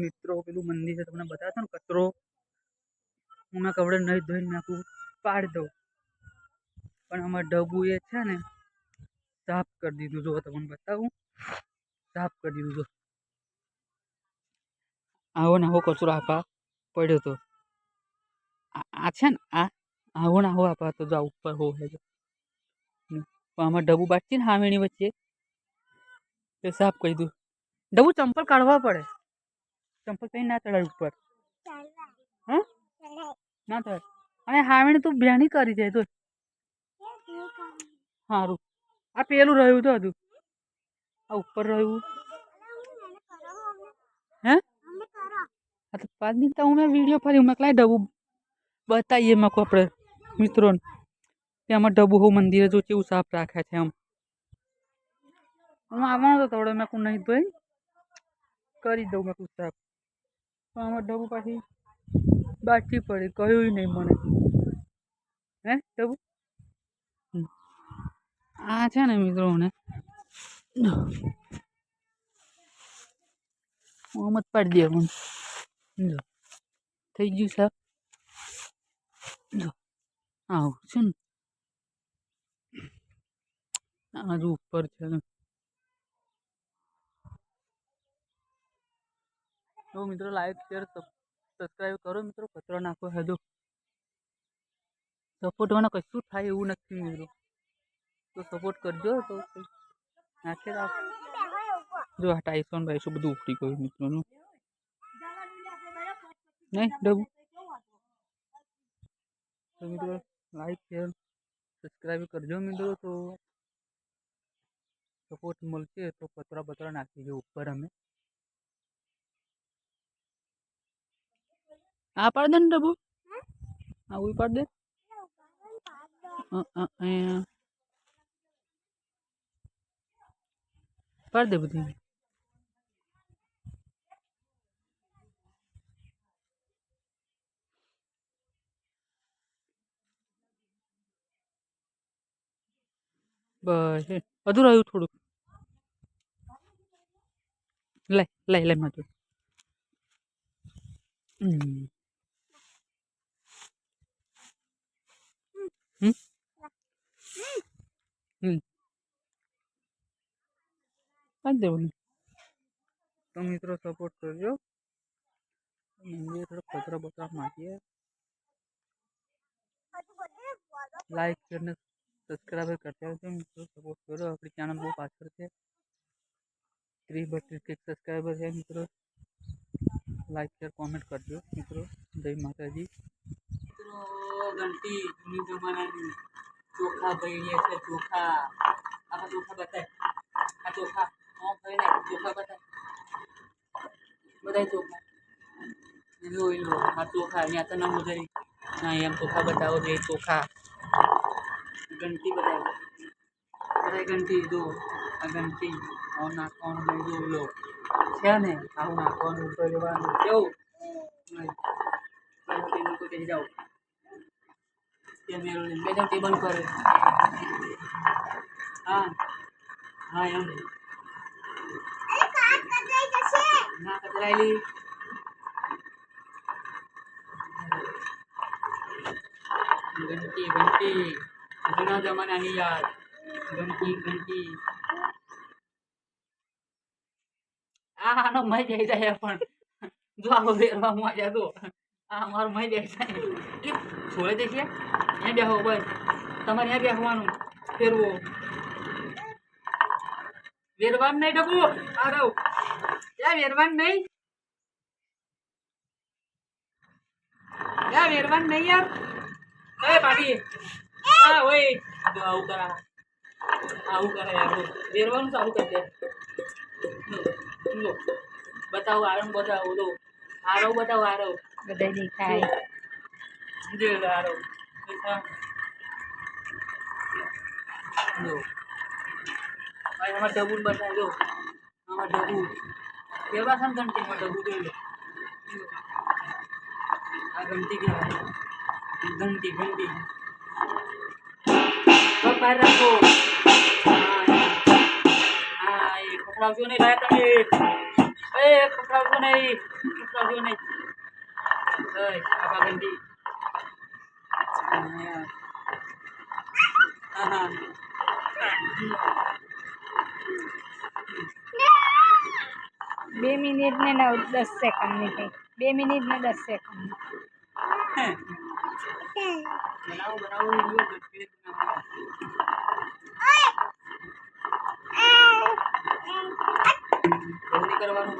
મિત્રો, પેલું મંદિર છે, તમને બતાવતો ને, કચરો. હું ના કપડે નહીં ધોઈને નાખું પાડી દઉં. પણ આમાં ડબ્બુ એ છે ને, સાફ કરી દીધું. જો, તમને બતાવું. સાફ કરી દીધું, જો. આવો ને, આવો કચરો આપા પડ્યો તો. આ છે ને, આ, આવો ને, આવો આપા તો જો ઉપર હો, હે. આમાં ડબ્બુ બાકી ને હામેણી વચ્ચે. એ સાફ કરી દીધું. ડબ્બુ ચંપલ કાઢવા પડે. ચંપલ પહેરી ના ચડાય ઉપર. હા? ના ચડાય. અને હામેની તું બ્યાની કરી જાય તો સારું આ પેલું રહ્યું તો હતું આ ઉપર રહ્યું. હે? હા તો પાંચ દિન તો મેં વીડિયો ફરી મેં કલાય ડબું બતાવીએ મેં આપણે મિત્રોને. કે આમાં ડબ્બુ હું મંદિરે જો કેવું સાફ રાખ્યા છે આમ હું આવવાનો તો થોડો મેં કું નહીં ભાઈ. કરી દઉં મેં કું સાફ. પણ આમાં ડબુ પાછી બાચી પડી કહ્યું નહીં મને હે, ડબુ? આ છે ને મિત્રોને, હું મત પાડી દે હું જો, થઈ ગયું સાહેબ જો, આવું છે ને. આ ઉપર છે ને. તો મિત્રો લાઈક શેર સબસ્ક્રાઈબ કરો મિત્રો કચરો નાખો હેજો સપોર્ટ મને કશું થાય એવું નથી મિત્રો તો સપોર્ટ કરજો તો કંઈ નાખે રાખ જો આ ટાઈસોન બાઈસો બધું ઉપડી ગયું મિત્રોનું નહીં ડબુ તો મિત્રો લાઈક શેર સબસ્ક્રાઈબ કરજો મિત્રો તો સપોર્ટ મળશે તો પતરા બતરા નાખીજો ઉપર અમે આ પાડ દે ને ડબુ આવું પાડ દે. પાડ દે બધી. બસ. હજુ રહ્યું થોડુંક. લઈ લઈ લઈ હમ હમ. પાડી દેવાનું તો મિત્રો સપોર્ટ કરજો મંદિર થોડો કચરો બચરો મારીએ લાઈક શેર ને સબસ્ક્રાઈબ કરતા રહેજો મિત્રો સપોર્ટ કરો આપણી ચેનલ બહુ પાછળ છે ત્રીસ બત્રીસ કે સબસ્ક્રાઈબર છે મિત્રો લાઈક શેર કોમેન્ટ કરજો મિત્રો જય માતાજી મિત્રો ઘંટી જૂની જમાનાની ચોખા ભણીએ છે ચોખા આમાં ચોખા બતાય આ ચોખા thế này chuột ra bắt đây bắt đây chuột rồi rồi mà chuột khả nhà ta nó một giây. Này, em chuột khả bắt đầu đây chuột khả घंटी बताओ बताए घंटी दो घंटी और नाकौन में दो लो क्या ने आओ नाकौन ऊपर के बाद क्यों नहीं टेबल को कह जाओ ये मेरे लिए बैठो टेबल पर हाँ हाँ एम ઘંટી ઘંટી જૂના જમાનાની યાદ ઘંટી ઘંટી આ આનો મય જઈ જાય પણ જાય એ છોડે બેહો બસ તમારે અહીંયા બેસવાનું ફેરવો વેરવાન નહીં ડબુ આ રહો ત્યાં વેરવાન નહીં ત્યાં વેરવાન નહીં યાર એ પાટી હા ઓય જો આવું કરા આવું કરે યાર જો. વેરવાનું ચાલુ કરી દે લો. બતાવો આરમ બતાવો લો આરો બતાવો આરો બધા દેખાય જો આરો દેખા. લો આમાં ડબુન બતાવી દો આમાં ડબુ કેવા છે ને ઘંટીમાં ડબુ જોઈ લો લો. આ ઘંટી કહેવાય ઘંટી ઘંટી પગ બહાર રાખો હા, હા એ પકડાવજો નહીં લાયા તમે એ એ પકડાવજો નહીં પકડાવજો નહીં ઓય બાબા ગંડી હા હા બે મિનિટ ને નવ દસ સેકન્ડની થઈ બે મિનિટ ને દસ સેકન્ડ બનાવો બનાવો વિડીયો ગટકી બનાવો જલ્દી કરવાનું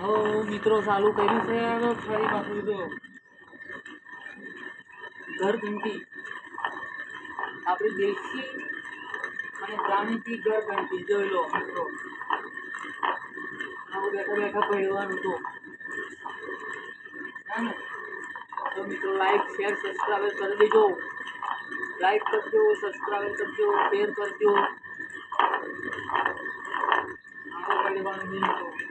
હો મિત્રો, ચાલુ કર્યું છે હવે ફરી પાછું જો. ઘર ઘંટી આપણી દેશી અને જાણીતી ઘર ઘંટી જોઈ લો મિત્રો. આવું બેઠા બેઠા પહેરવાનું તો. હા ને? તો મિત્રો લાઈક શેર સબસ્ક્રાઈબ કરી દેજો. લાઈક કરજો સબસ્ક્રાઈબ કરજો શેર કરજો. આવું પહેરવાનું મિત્રો.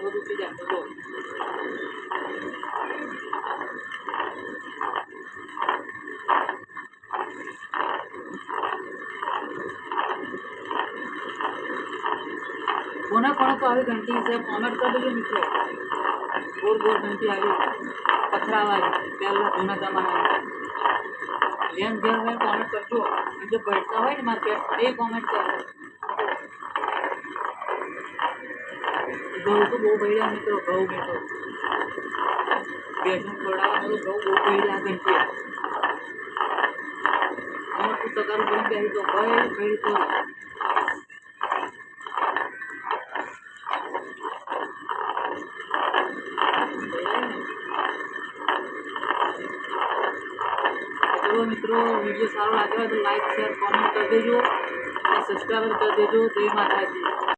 वो कौन तो आगे घंटी से कॉमेंट कर दीजिए मित्रों गोल गोल घंटी आगे पथरा वाली पहला जूना जमाना लेन देन में कॉमेंट कर दो जब बैठता हुआ ना मार्केट ये कॉमेंट कर ઘઉં તો બહુ ભર્યા મિત્રો ઘઉં મેં તો બેસન ખવડાવવાનું તો ઘઉં બહુ ભર્યા ઘંટી અમાર તું તગારું ભરીને બેસી તો ભાઈ ભરી તો ચલો મિત્રો વિડીયો સારો લાગ્યો હોય તો લાઈક શેર કોમેન્ટ કરી દેજો અને સબસ્ક્રાઈબ કરી દેજો જય માતાજી